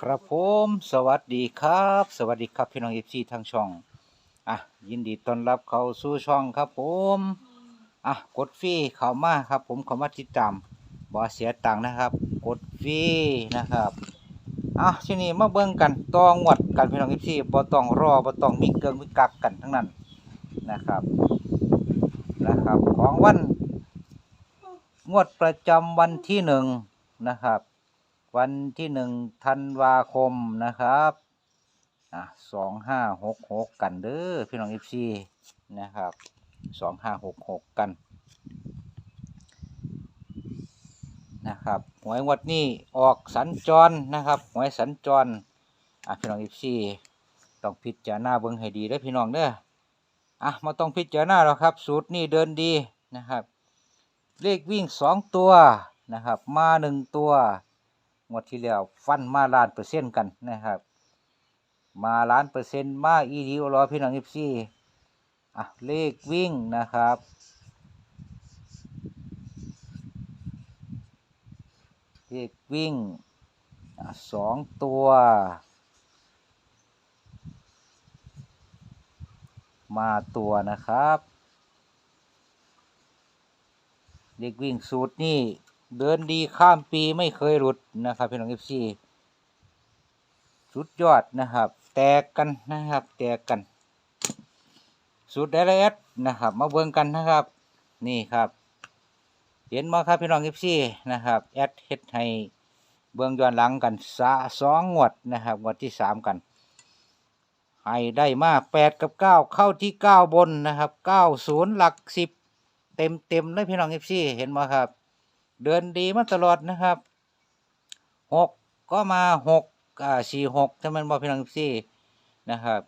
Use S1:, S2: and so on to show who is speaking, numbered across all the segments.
S1: ครับผมสวัสดีครับ สวัสดีครับพี่น้องเอฟซีทางช่อง อะ ยินดีต้อนรับเข้าสู่ช่องครับผม อะ กดฟรีเข้ามาครับ ผมเข้ามาติดตามบ่เสียตังค์นะครับ กดฟรีนะครับอะทีนี้มาเบิ่งกันตองวดกันพี่น้องเอฟซีบ่ต้องรอบ่ต้องมีเกิงมีกักกันทั้งนั้นนะครับนะครับ ของวันงวดประจำวันที่หนึ่งนะครับ วันที่หนึ่งธันวาคมนะครับอะสองห้าหกหกกันเด้อพี่น้องเอฟซีนะครับสองห้าหกหกกันนะครับหวยงวดนี้ออกสัญจรนะครับหวยสัญจรอะพี่น้องเอฟซีต้องพิจารณาเบิ่งให้ดีเด้อพี่น้องเด้ออะมาต้องพิจารณาแล้วครับ สูตรนี้เดินดีนะครับ เลขวิ่งสองตัวนะครับ มาหนึ่งตัว งวดที่แล้วฟันมาล้านเปอร์เซ็นต์กันนะครับ มาล้านเปอร์เซ็นต์มาอีดีโอรอพี่น้องเอฟซีอะเลขวิ่งนะครับเลขวิ่งสองตัวมาตัวนะครับเลขวิ่งสูตรนี่ เดินดีข้ามปีไม่เคยหลุดนะครับพี่น้องเอฟซีสุดยอดนะครับ แตกกันนะครับ แตกกันสูตรไดเรกนะครับ มาเบิ่งกันนะครับ นี่ครับ เห็นมาครับพี่น้องเอฟซีนะครับแอดเฮ็ดให้เบื้องย้อนหลังกันสะสองงวดนะครับงวดที่สามกัน ให้ได้มาแปดกับเก้าเข้าที่เก้าบนนะครับเก้าศูนย์หลักสิบเต็มเต็มเลยพี่น้องเอฟซีเห็นไหมครับ เดินดีมาตลอดนะครับหกก็มาหกอ่าสี่หกถ้ามันบอพี่น้องสี่นะครับ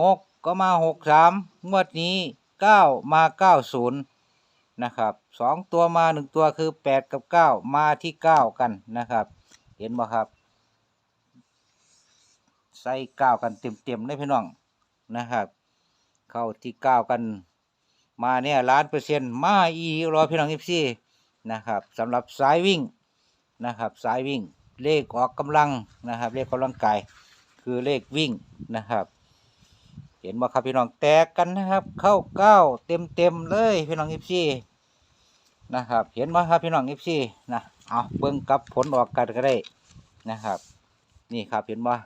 S1: หกก็มาหกสามงวดนี้เก้ามาเก้าศูนย์นะครับสองตัวมาหนึ่งตัวคือแปดกับเก้ามาที่เก้ากันนะครับ เห็นบ่ครับ ใส่เก้ากันเต็มเต็มเลยพี่น้องนะครับ เข้าที่เก้ากันมาเนี่ยล้านเปอร์เซ็นต์มาอีรอพี่น้องเอฟซี นะครับสำหรับสายวิ่งนะครับสายวิ่งเลขออกกำลังนะครับเลขกำลังกายคือเลขวิ่งนะครับ เห็นว่าครับพี่น้องแตกกันนะครับ เข้าเก้าเต็มเต็มเลยพี่น้องเอฟซีนะครับ เห็นว่าครับพี่น้องเอฟซีนะเอาเบิ่งกับผลออกกันก็ได้นะครับ นี่ครับเห็นว่า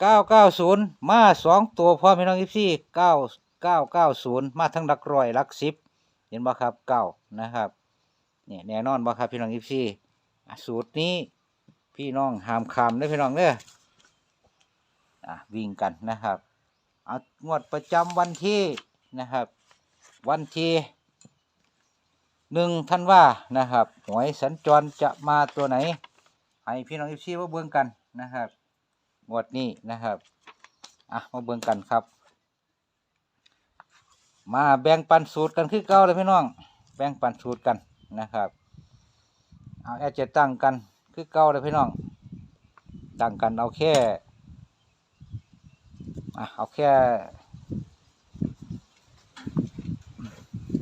S1: เก้าเก้าศูนย์มาสองตัวพ่อพี่น้องเอฟซีเก้าเก้าเก้าศูนย์มาทั้งหลักร้อยหลักสิบเห็นบ่ครับเก้านะครับ เนี่ยแน่นอนบ่ครับพี่น้องเอฟซีสูตรนี้พี่น้องห้ามคำเด้อพี่น้องเด้ออะวิ่งกันนะครับเอางวดประจำวันที่นะครับ วันที่หนึ่งท่านว่านะครับหวยสัญจรจะมาตัวไหน ให้พี่น้องเอฟซีมาเบิ่งกันนะครับงวดนี้นะครับอะมาเบิ่งกันครับ มาแบ่งปันสูตรกันคือเก่าเลยพี่น้อง แบ่งปันสูตรกัน นะครับ เอาแอดจะตั้งกันคือเก่าเลยพี่น้อง ตั้งกันเอาแค่เอาแค่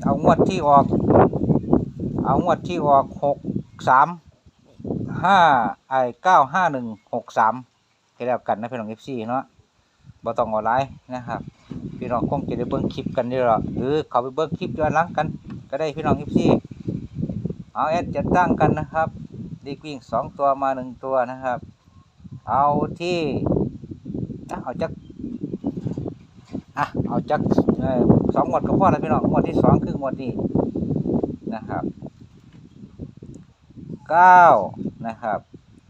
S1: เอางวดที่ออก เอางวดที่ออกหกสามห้าไอเก้าห้าหนึ่งหกสามให้แล้วกันนะพี่น้องเอฟซีเนาะบ่ต้องออนไลน์นะครับพี่น้องคงจะได้เบิ่งคลิปกันนี่หรอหรือเขาไปเบิ่งคลิปย้อนหลังกัน ก็ได้พี่น้องเอฟซี เอาแอดจะตั้งกันนะครับดีกวิ่งสองตัวมาหนึ่งตัวนะครับ เอาที่เอาจักอะเอาจักสองหมวดก็พอแล้วพี่น้องหมวดที่สองคือหมวดนี้นะครับเก้านะครับ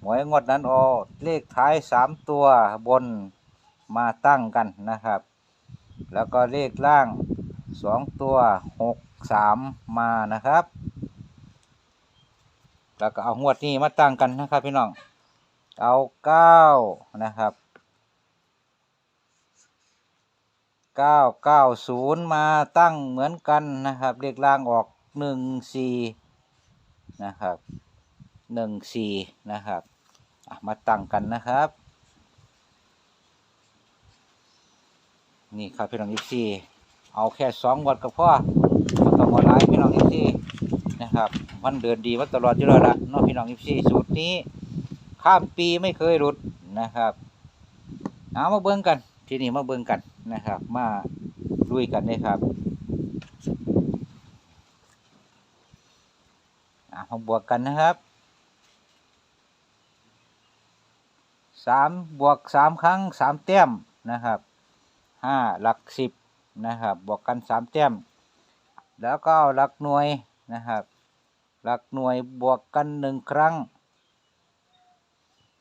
S1: หวยงวดนั้นออเลขท้ายสามตัวบนมาตั้งกันนะครับ แล้วก็เลขล่างสองตัวหกสามมานะครับ แล้วก็เอางวดนี้มาตั้งกันนะครับ พี่น้อง เอาเก้านะครับเก้าเก้าศูนย์มาตั้งเหมือนกันนะครับเลขล่างออกหนึ่งสี่นะครับหนึ่งสี่นะครับมาตั้งกันนะครับ นี่ครับพี่น้องอีซีเอาแค่สองวันกับพ่อต้องออนไลน์พี่น้องอีซี นะครับ มันเดินดีมาตลอดอยู่แล้วละน้องพี่น้องอีซีสูตรนี้ ข้ามปีไม่เคยหลุดนะครับเอามาเบิ่งกัน ทีนี้มาเบิ่งกันนะครับ มาลุยกันเลยครับอะมาบวกกันนะครับสามบวกสามครั้งสามแต้มนะครับห้าหลักสิบนะครับ บวกกันสามแต้ม แล้วก็หลักหน่วย นะครับ หลักหน่วยบวกกันหนึ่งครั้ง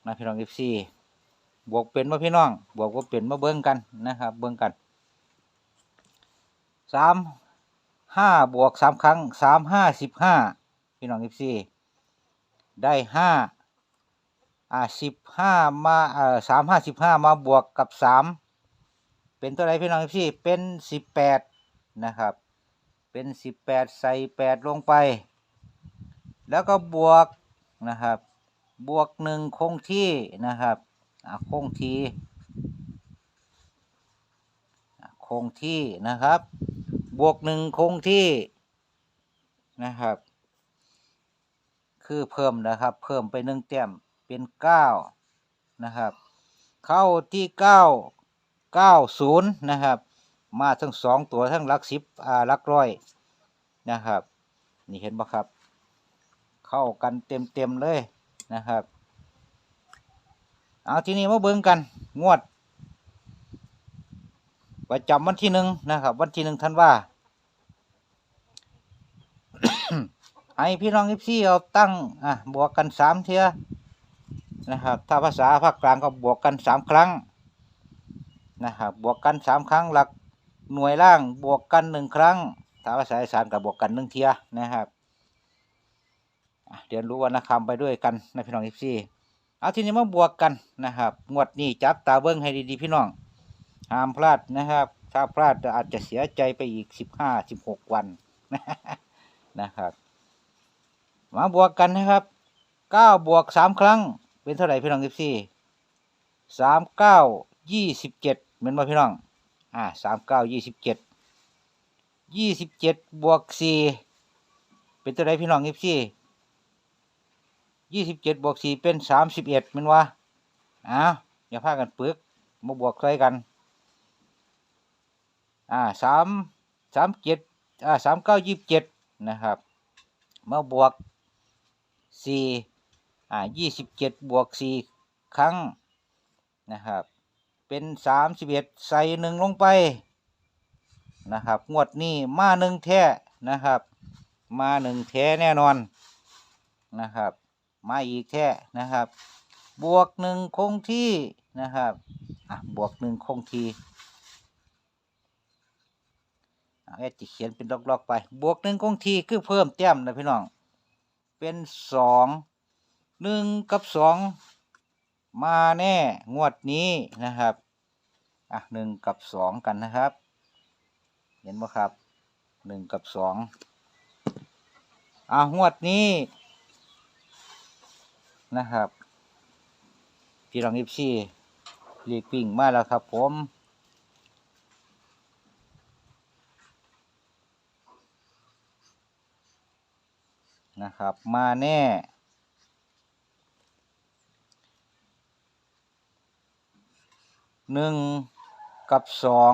S1: นะพี่น้องเอฟซีบวกเป็นมาพี่น้อง บวกว่าเป็นมาเบิ้งกันนะครับ เบิ้งกันสามห้าบวกสามครั้งสามห้าสิบห้าพี่น้องเอฟซีได้ห้าอ่าสิบห้ามาเอ่อสามห้าสิบห้ามาบวกกับสามเป็นตัวไหนพี่น้องเอฟซีเป็นสิบแปดนะครับ เป็นสิบแปดใส่แปดลงไป แล้วก็บวกนะครับ บวกหนึ่งคงที่นะครับคงที่คงที่นะครับ บวกหนึ่งคงที่นะครับ คือเพิ่มนะครับ เพิ่มไปหนึ่งแต้มเป็นเก้านะครับ เข้าที่เก้าเก้าศูนย์นะครับ มาทั้งสองตัวทั้งลักสิบอ่าลักร้อยนะครับ นี่เห็นปะครับ เข้ากันเต็มเต็มเลยนะครับ เอาทีนี้มาเบิ่งกันงวดประจำวันที่หนึ่งนะครับ วันที่หนึ่งธันว่าให้พี่น้องอิฟซี่เอาตั้งอะบวกกันสามเทียนะครับ ถ้าภาษาภาคกลางก็บวกกันสามครั้งนะครับบวกกันสามครั้งหลัก หน่วยล่างบวกกันหนึ่งครั้งถ้าภาษาอีสานก็บบวกกันหนึ่งเทียนะครับเรียนรู้วรรณคำไปด้วยกันนะพี่น้องอิฟซี่เอาทีนี้มาบวกกันนะครับ งวดนี้จับตาเบิ้งให้ดีๆพี่น้อง ห้ามพลาดนะครับ ถ้าพลาดอาจจะเสียใจไปอีกสิบห้าสิบหกวันนะครับ มาบวกกันนะครับเก้าบวกสามครั้ง เป็นเท่าไหร่พี่น้องกิฟซี่สามเก้ายี่สิบเจ็ดเหมือนว่าพี่น้อง อ่าสามเก้ายี่สิบเจ็ดยี่สิบเจ็ดบวกสี่เป็นเท่าไรพี่น้องกิฟซี่ยี่สิบเจ็ดบวกสี่เป็นสามสิบเอ็ดเหมือนว่าอ้าวอย่าพากันปึกมาบวกใส่กัน อ่าสามสามเจ็ดอ่าสามเก้ายี่สิบเจ็ดนะครับ มาบวกสี่อ่ายี่สิบเจ็ดบวกสี่ครั้งนะครับ เป็นสามสิบเอ็ดใส่หนึ่งลงไปนะครับ งวดนี้มาหนึ่งแท้นะครับ มาหนึ่งแท้แน่นอนนะครับ มาอีกแท้นะครับ บวกหนึ่งคงที่นะครับอะบวกหนึ่งคงทีอะแอดจะเขียนเป็นล็อกๆไป บวกหนึ่งคงทีคือเพิ่มแต้มนะพี่น้อง เป็นสองหนึ่งกับสอง มาแน่งวดนี้นะครับ อะหนึ่งกับสองกันนะครับ เห็นไหมครับหนึ่งกับสองอะงวดนี้นะครับ พี่รองอิฟซี่เรียกวิ่งมาแล้วครับผมนะครับ มาแน่ หนึ่งกับสอง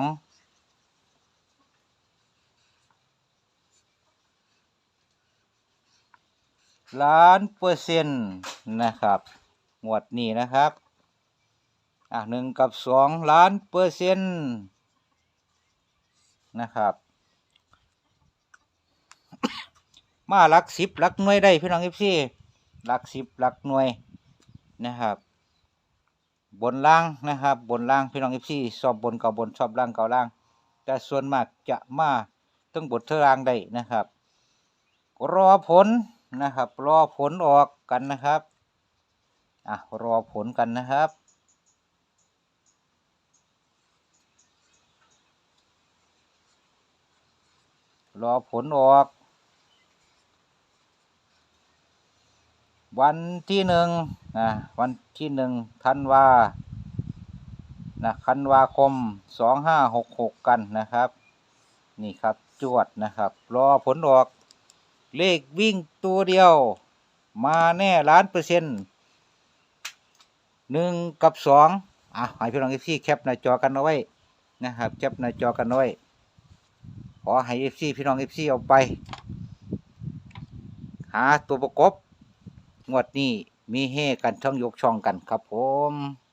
S1: ล้านเปอร์เซ็นต์นะครับงวดนี้นะครับ อะหนึ่งกับสองล้านเปอร์เซ็นต์นะครับ มาลักสิบลักหน่วยได้พี่น้องเอฟซีหลักสิบลักหน่วยนะครับ บนล่างนะครับ บนล่างพี่น้องเอฟซีสอบบนเก่าบนสอบล่างเก่าล่าง แต่ส่วนมากจะมาตั้งบทเทรางได้นะครับ รอผลนะครับ รอผลออกกันนะครับอะรอผลกันนะครับรอผลออก วันที่หนึ่งนะวันที่หนึ่งธันวานะธันวาคมสองห้าหกหกกันนะครับ นี่ครับจวดนะครับ รอผลออกเลขวิ่งตัวเดียว มาแน่ล้านเปอร์เซ็นต์หนึ่งกับสองอะให้พี่น้องเอฟซีแคปหน้าจอกันเอาไว้นะครับแคปหน้าจอกันเอาไว้ขอให้เอฟซีพี่น้องเอฟซีเอาไป หาตัวประกบ งวดนี้มีเฮกันช่องยกช่องกันครับผม